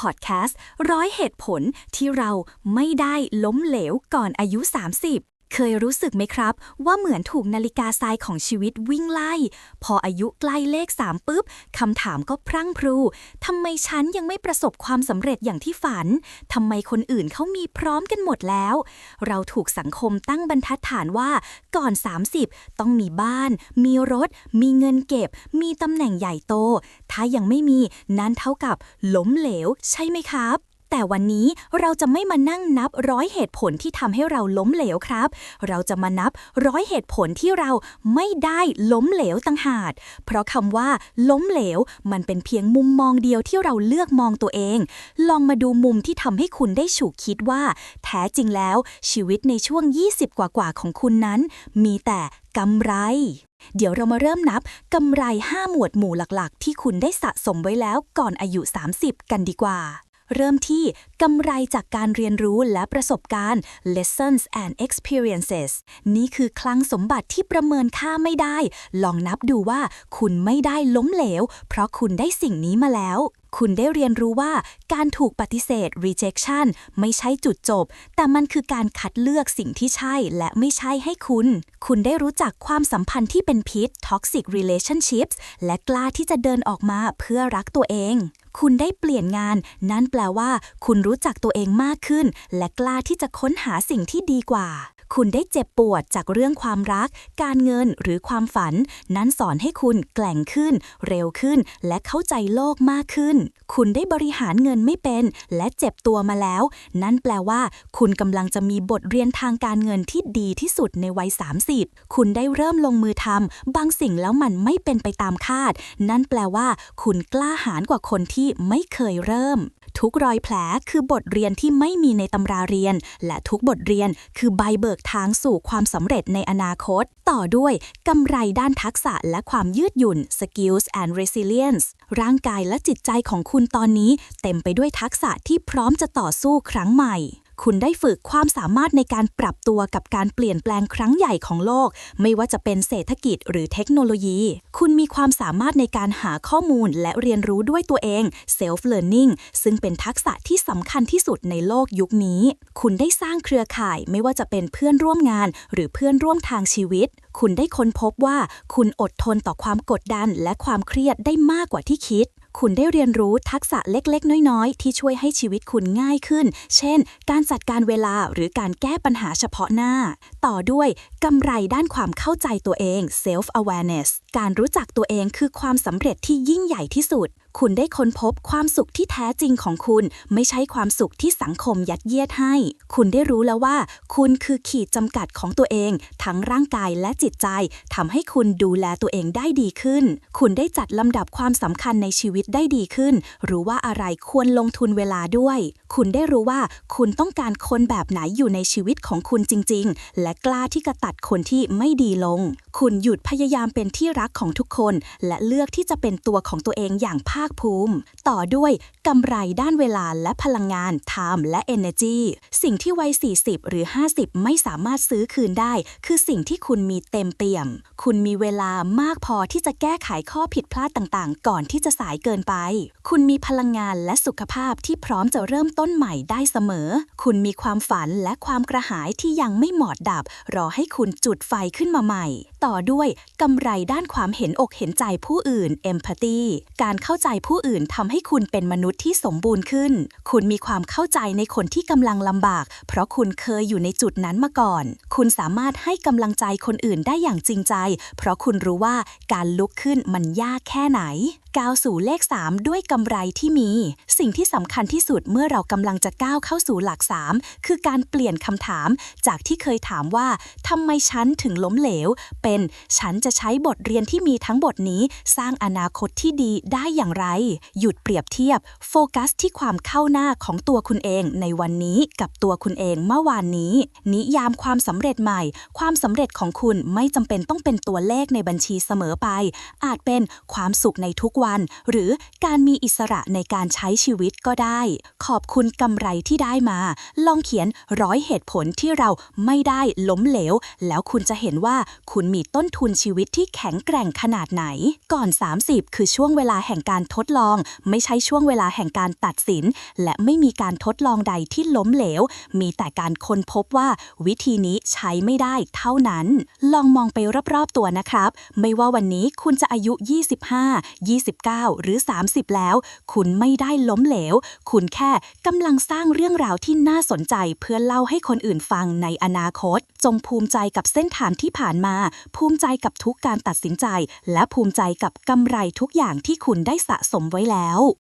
พอดแคสต์ร้อยเหตุผลที่เราไม่ได้ล้มเหลวก่อนอายุ 30 เคยรู้สึกไหมครับ ว่าเหมือนถูกนาฬิกาทรายของชีวิตวิ่งไล่ พออายุใกล้เลข3ปุ๊บคำถามก็พรั่งพรูทำไมฉันยังไม่ประสบความสำเร็จอย่างที่ฝันทำไมคนอื่นเขามีพร้อมกันหมดแล้ว เราถูกสังคมตั้งบรรทัดฐานว่าก่อน 30 ต้องมีบ้าน มีรถ มีเงินเก็บ มีตำแหน่งใหญ่โต ถ้ายังไม่มีนั่นเท่ากับล้มเหลว ใช่ไหมครับ แต่วันนี้เราจะไม่มานั่งนับร้อยเหตุผลที่ทำให้เราล้มเหลวครับ เราจะมานับร้อยเหตุผลที่เราไม่ได้ล้มเหลวต่างหากเพราะคำว่า ล้มเหลว มันเป็นเพียงมุมมองเดียวที่เราเลือกมองตัวเอง ลองมาดูมุมที่ทำให้คุณได้ฉุกคิดว่า แท้จริงแล้ว ชีวิตในช่วง 20 กว่าๆของคุณนั้น มีแต่กำไร เดี๋ยวเรามาเริ่มนับกำไร 5 หมวดหมู่หลักๆ ที่คุณได้สะสมไว้แล้วก่อนอายุ 30 กันดีกว่า เริ่มที่กำไรจากการเรียนรู้และประสบการณ์ lessons and experiences นี่คือคลังสมบัติที่ประเมินค่าไม่ได้ ลองนับดูว่าคุณไม่ได้ล้มเหลว เพราะคุณได้สิ่งนี้มาแล้ว คุณได้เรียนรู้ว่าการถูกปฏิเสธ rejection ไม่ใช่จุดจบ แต่มันคือการคัดเลือกสิ่งที่ใช่และไม่ใช่ให้คุณ คุณได้รู้จักความสัมพันธ์ที่เป็นพิษ toxic relationships และกล้าที่จะเดินออกมาเพื่อรักตัวเองคุณได้เปลี่ยนงาน นั่นแปลว่า คุณรู้จักตัวเองมากขึ้น และกล้าที่จะค้นหาสิ่งที่ดีกว่า คุณได้เจ็บปวดจากเรื่องความรัก การเงินหรือความฝัน นั้นสอนให้คุณแกล่งขึ้น เร็วขึ้น และเข้าใจโลกมากขึ้น คุณได้บริหารเงินไม่เป็น และเจ็บตัวมาแล้ว นั่นแปลว่า คุณกำลังจะมีบทเรียนทางการเงินที่ดีที่สุดในวัย 30 คุณได้เริ่มลงมือทำบางสิ่งแล้วมันไม่เป็นไปตามคาด นั่นแปลว่า คุณกล้าหาญกว่าคนที่ไม่เคยเริ่ม ทุกรอยแผลคือบทเรียนที่ไม่มีในตำราเรียน และทุกบทเรียนคือใบเบิกทางสู่ความสำเร็จในอนาคต ต่อด้วยกำไรด้านทักษะและความยืดหยุ่น skills and resilience ร่างกายและจิตใจของคุณตอนนี้ เต็มไปด้วยทักษะที่พร้อมจะต่อสู้ครั้งใหม่ คุณได้ฝึกความสามารถในการปรับตัวกับการเปลี่ยนแปลงครั้งใหญ่ของโลก ไม่ว่าจะเป็นเศรษฐกิจหรือเทคโนโลยี คุณมีความสามารถในการหาข้อมูลและเรียนรู้ด้วยตัวเอง self learning ซึ่งเป็นทักษะที่สำคัญที่สุดในโลกยุคนี้ คุณได้สร้างเครือข่ายไม่ว่าจะเป็นเพื่อนร่วมงาน หรือเพื่อนร่วมทางชีวิต คุณได้ค้นพบว่า คุณอดทนต่อความกดดันและความเครียดได้มากกว่าที่คิด คุณได้เรียนรู้ทักษะเล็กๆ น้อยๆ ที่ช่วยให้ชีวิตคุณง่ายขึ้น เช่น การจัดการเวลาหรือการแก้ปัญหาเฉพาะหน้า ต่อด้วยกำไรด้านความเข้าใจตัวเอง self awareness การรู้จักตัวเองคือความสำเร็จที่ยิ่งใหญ่ที่สุดคุณได้ค้นพบความสุขที่แท้จริงของคุณ ไม่ใช่ความสุขที่สังคมยัดเยียดให้ คุณได้รู้แล้วว่า คุณคือขีดจำกัดของตัวเอง ทั้งร่างกายและจิตใจทำให้คุณดูแลตัวเองได้ดีขึ้น คุณได้จัดลำดับความสำคัญในชีวิตได้ดีขึ้น รู้ว่าอะไรควรลงทุนเวลาด้วย คุณได้รู้ว่าคุณต้องการคนแบบไหนอยู่ในชีวิตของคุณจริง ๆ และกล้าที่จะตัดคนที่ไม่ดีลงคุณหยุดพยายามเป็นที่รักของทุกคน และเลือกที่จะเป็นตัวของตัวเองอย่างภาคภูมิ ต่อด้วยกำไรด้านเวลาและพลังงาน time และ energy สิ่งที่วัย 40 หรือ 50 ไม่สามารถซื้อคืนได้ คือสิ่งที่คุณมีเต็มเปี่ยม คุณมีเวลามากพอที่จะแก้ไขข้อผิดพลาดต่างๆ ก่อนที่จะสายเกินไป คุณมีพลังงานและสุขภาพที่พร้อมจะเริ่มต้นใหม่ได้เสมอ คุณมีความฝันและความกระหายที่ยังไม่หมอดดับ รอให้คุณจุดไฟขึ้นมาใหม่ต่อด้วยกำไรด้านความเห็นอกเห็นใจผู้อื่น empathy การเข้าใจผู้อื่นทำให้คุณเป็นมนุษย์ที่สมบูรณ์ขึ้น คุณมีความเข้าใจในคนที่กำลังลำบาก เพราะคุณเคยอยู่ในจุดนั้นมาก่อน คุณสามารถให้กำลังใจคนอื่นได้อย่างจริงใจ เพราะคุณรู้ว่าการลุกขึ้นมันยากแค่ไหนก้าวสู่เลข 3 ด้วยกำไรที่มี สิ่งที่สำคัญที่สุดเมื่อเรากำลังจะก้าวเข้าสู่หลัก 3 คือการเปลี่ยนคำถาม จากที่เคยถามว่าทำไมฉันถึงล้มเหลว เป็นฉันจะใช้บทเรียนที่มีทั้งบทนี้ สร้างอนาคตที่ดีได้อย่างไร หยุดเปรียบเทียบ โฟกัสที่ความเข้าหน้าของตัวคุณเองในวันนี้กับตัวคุณเองเมื่อวานนี้ นิยามความสำเร็จใหม่ ความสำเร็จของคุณไม่จำเป็นต้องเป็นตัวเลขในบัญชีเสมอไป อาจเป็นความสุขในทุกวัน หรือการมีอิสระในการใช้ชีวิตก็ได้ ขอบคุณกำไรที่ได้มา ลองเขียนร้อยเหตุผลที่เราไม่ได้ล้มเหลว แล้วคุณจะเห็นว่าคุณมีต้นทุนชีวิตที่แข็งแกร่งขนาดไหน ก่อน 30 คือช่วงเวลาแห่งการทดลอง ไม่ใช่ช่วงเวลาแห่งการตัดสิน และไม่มีการทดลองใดที่ล้มเหลว มีแต่การค้นพบว่าวิธีนี้ใช้ไม่ได้เท่านั้น ลองมองไปรอบๆตัวนะครับ ไม่ว่าวันนี้คุณจะอายุ 25 29 หรือ 30 แล้ว คุณไม่ได้ล้มเหลว คุณแค่กำลังสร้างเรื่องราวที่น่าสนใจเพื่อเล่าให้คนอื่นฟังในอนาคต จงภูมิใจกับเส้นทางที่ผ่านมา ภูมิใจกับทุกการตัดสินใจ และภูมิใจกับกำไรทุกอย่างที่คุณได้สะสมไว้แล้ว